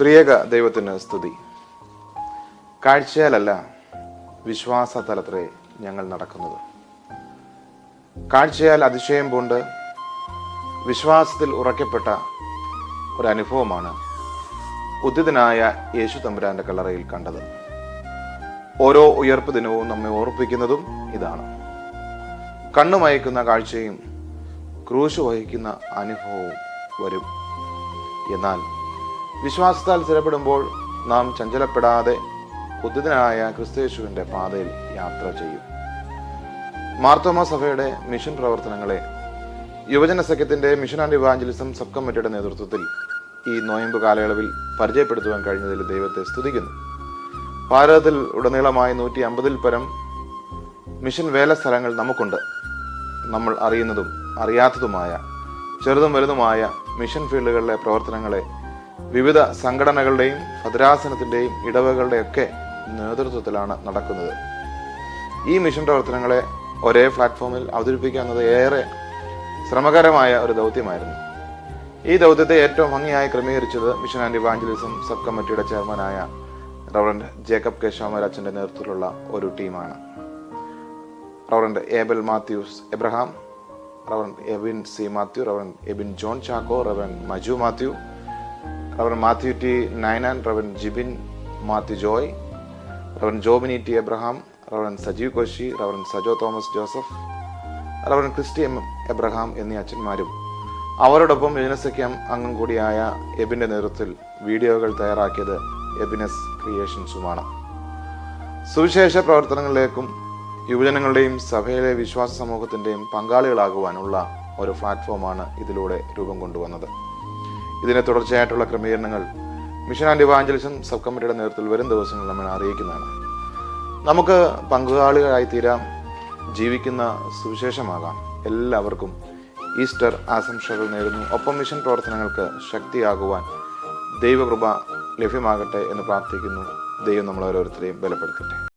ത്രിയേക ദൈവത്തിന് സ്തുതി. കാഴ്ചയാലല്ല വിശ്വാസ തലത്രേ ഞങ്ങൾ നടക്കുന്നത്. കാഴ്ചയാൽ അതിശയം പൂണ്ട് വിശ്വാസത്തിൽ ഉറക്കപ്പെട്ട ഒരു അനുഭവമാണ് ഉദിതനായ യേശു തമ്പുരാന്റെ കളറയിൽ കണ്ടത്. ഓരോ ഉയർപ്പ് ദിനവും നമ്മെ ഓർപ്പിക്കുന്നതും ഇതാണ്. കണ്ണുമയക്കുന്ന കാഴ്ചയും ക്രൂശ് വഹിക്കുന്ന അനുഭവവും വരും. എന്നാൽ വിശ്വാസത്താൽ സ്ഥിരപ്പെടുമ്പോൾ നാം ചഞ്ചലപ്പെടാതെ ഉദ്ധിതനായ ക്രിസ്തുയേശുവിന്റെ പാതയിൽ യാത്ര ചെയ്യും. മാർത്തോമ സഭയുടെ മിഷൻ പ്രവർത്തനങ്ങളെ യുവജന സഖ്യത്തിന്റെ മിഷൻ ആൻഡ് ഇവാഞ്ചലിസം സബ് കമ്മിറ്റിയുടെ നേതൃത്വത്തിൽ ഈ നോയമ്പ് കാലയളവിൽ പരിചയപ്പെടുത്തുവാൻ കഴിഞ്ഞതിൽ ദൈവത്തെ സ്തുതിക്കുന്നു. ഭാരതത്തിൽ ഉടനീളമായി നൂറ്റി അമ്പതിൽ പരം മിഷൻ വേല സ്ഥലങ്ങൾ നമുക്കുണ്ട്. നമ്മൾ അറിയുന്നതും അറിയാത്തതുമായ ചെറുതും വലുതുമായ മിഷൻ ഫീൽഡുകളിലെ പ്രവർത്തനങ്ങളെ വിവിധ സംഘടനകളുടെയും ഭദ്രാസനത്തിന്റെയും ഇടവകളുടെയൊക്കെ നേതൃത്വത്തിലാണ് നടക്കുന്നത്. ഈ മിഷൻ പ്രവർത്തനങ്ങളെ ഒരേ പ്ലാറ്റ്ഫോമിൽ അവതരിപ്പിക്കുക എന്നത് ഏറെ ശ്രമകരമായ ഒരു ദൗത്യമായിരുന്നു. ഈ ദൗത്യത്തെ ഏറ്റവും ഭംഗിയായി ക്രമീകരിച്ചത് മിഷൻ ആൻഡ് ഇവാഞ്ചലിസം സബ് കമ്മിറ്റിയുടെ ചെയർമാനായ റവറൻഡ് ജേക്കബ് കേശവമരാജന്റെ നേതൃത്വത്തിലുള്ള ഒരു ടീമാണ്. Reverend Abel Mathews Abraham reverend Ebin C Mathew reverend Ebin John Chacko reverend Maju Mathew reverend Mathew T Ninan rev Jibin Mathew Joy rev Jobin T Abraham rev Sajeev Koshy rev Sajo Thomas Joseph rev Christy M Abraham എന്നീ അച്ഛന്മാരും അവരോടൊപ്പം യുനസഖ്യം അംഗം കൂടിയായ എബിന്റെ നേതൃത്വത്തിൽ വീഡിയോകൾ തയ്യാറാക്കിയത് എബിനസ് ക്രിയേഷൻസുമാണ്. സുവിശേഷ പ്രവർത്തനങ്ങളിലേക്കും യുവജനങ്ങളുടെയും സഭയിലെ വിശ്വാസ സമൂഹത്തിന്റെയും പങ്കാളികളാകുവാനുള്ള ഒരു പ്ലാറ്റ്ഫോമാണ് ഇതിലൂടെ രൂപം കൊണ്ടുവന്നത്. ഇതിനെ തുടർച്ചയായിട്ടുള്ള ക്രമീകരണങ്ങൾ മിഷൻ ആൻഡ് ഇവാഞ്ചലിസം സബ് കമ്മിറ്റിയുടെ നേതൃത്വത്തിൽ വരും ദിവസങ്ങളിൽ നമ്മൾ അറിയിക്കുന്നതാണ്. നമുക്ക് പങ്കാളികളായി തീരാം ജീവിക്കുന്ന സുവിശേഷമാകാം. എല്ലാവർക്കും ഈസ്റ്റർ ആശംസകൾ നേരുന്നു. ഒപ്പം മിഷൻ പ്രവർത്തനങ്ങൾക്ക് ശക്തിയാകുവാൻ ദൈവകൃപ ലഭ്യമാകട്ടെ എന്ന് പ്രാർത്ഥിക്കുന്നു. ദൈവം നമ്മൾ ഓരോരുത്തരെയും ബലപ്പെടുത്തട്ടെ.